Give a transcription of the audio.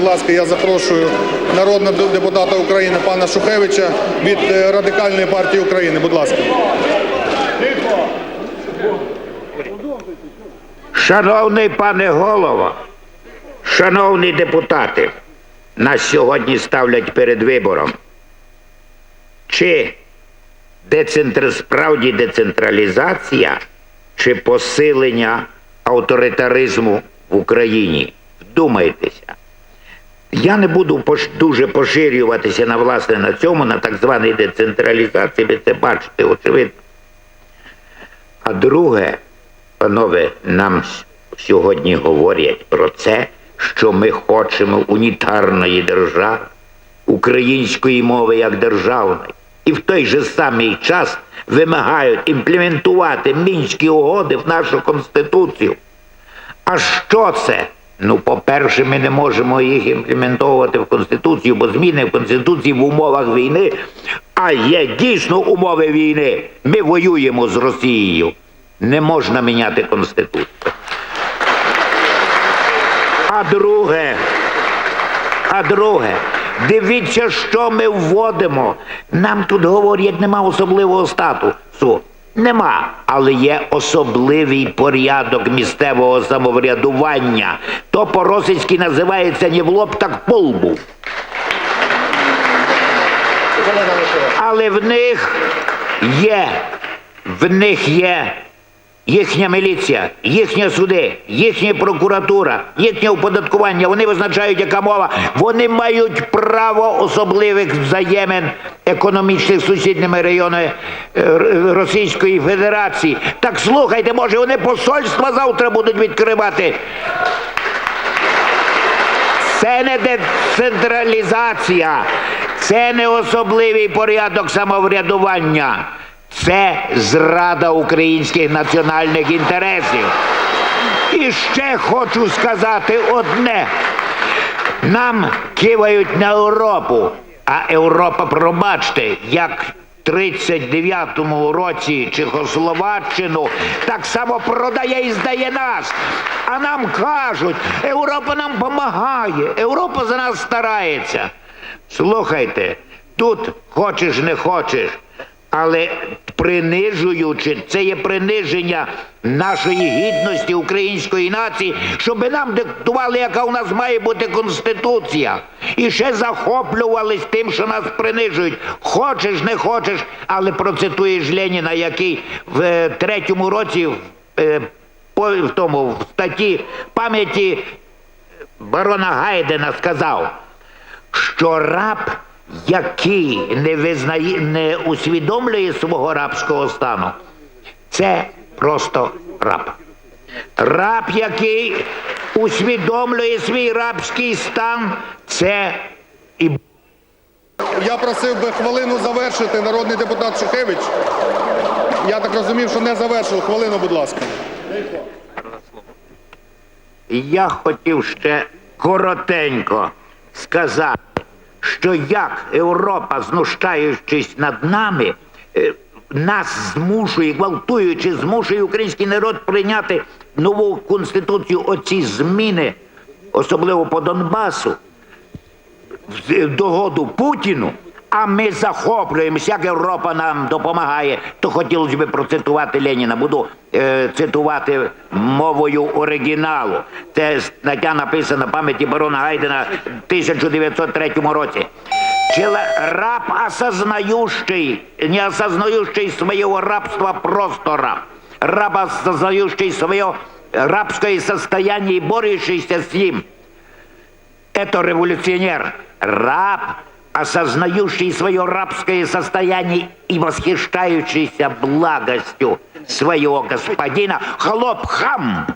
будь ласка, я запрошую народного депутата України пана Шухевича від е, Радикальної партії України. Будь ласка. Шановний пане голово, шановні депутати, нас сьогодні ставлять перед вибором. Чи децентр... справді децентралізація, чи посилення авторитаризму в Україні? Вдумайтеся. Я не буду дуже поширюватися на власне на цьому, на так званій децентралізації, ви це бачите, очевидно. А друге, панове, нам сьогодні говорять про це, що ми хочемо унітарної держави, української мови як державної. І в той же самий час вимагають імплементувати мінські угоди в нашу конституцію. А що це? Ну, по-перше, ми не можемо їх імплементовувати в Конституцію, бо зміни в Конституції в умовах війни, а є дійсно умови війни. Ми воюємо з Росією. Не можна міняти Конституцію. А друге, а друге, дивіться, що ми вводимо. Нам тут говорять, нема особливого статусу. Нема, але є особливий порядок місцевого самоврядування. То по-російськи називається не в лоб, так по лбу. Але в них є, в них є їхня міліція, їхні суди, їхня прокуратура, їхнє оподаткування. Вони визначають, яка мова. Вони мають право особливих взаємин економічних з сусідніми районами е, Російської Федерації. Так слухайте, може, вони посольства завтра будуть відкривати. Це не децентралізація, це не особливий порядок самоврядування, це зрада українських національних інтересів. І ще хочу сказати одне. Нам кивають на Європу, а Європа, пробачте, як в 39-му році Чехословаччину так само продає і здає нас. А нам кажуть, Європа нам допомагає, Європа за нас старається. Слухайте, тут хочеш не хочеш, але принижуючи, це є приниження нашої гідності української нації, щоб нам диктували, яка у нас має бути конституція. І ще захоплювались тим, що нас принижують. Хочеш, не хочеш, але процитуєш Леніна, який в е, третьому році е, по, в тому в статті пам'яті барона Гайдена сказав, що раб, який не визнає, не усвідомлює свого рабського стану, це просто раб. Раб, який усвідомлює свій рабський стан, це і Я просив би хвилину завершити народний депутат Шухевич. Я так розумів, що не завершив. Хвилину, будь ласка. Я хотів ще коротенько сказати, що як Європа, знущаючись над нами, е, нас змушує, гвалтуючи, змушує український народ прийняти нову конституцію, оці зміни, особливо по Донбасу, в догоду Путіну, а ми захоплюємося, як Європа нам допомагає, то хотілося б процитувати Леніна. Буду е, цитувати мовою оригіналу. Це стаття написана пам'яті барона Гайдена в 1903 році. Чело- раб, осознающий, не осознающий своего рабства, просто раб. Раб, осознающий свое рабское состояние и борющийся с ним это революционер, раб, осознающий свое рабское состояние и восхищающийся благостью своего господина, холоп хам.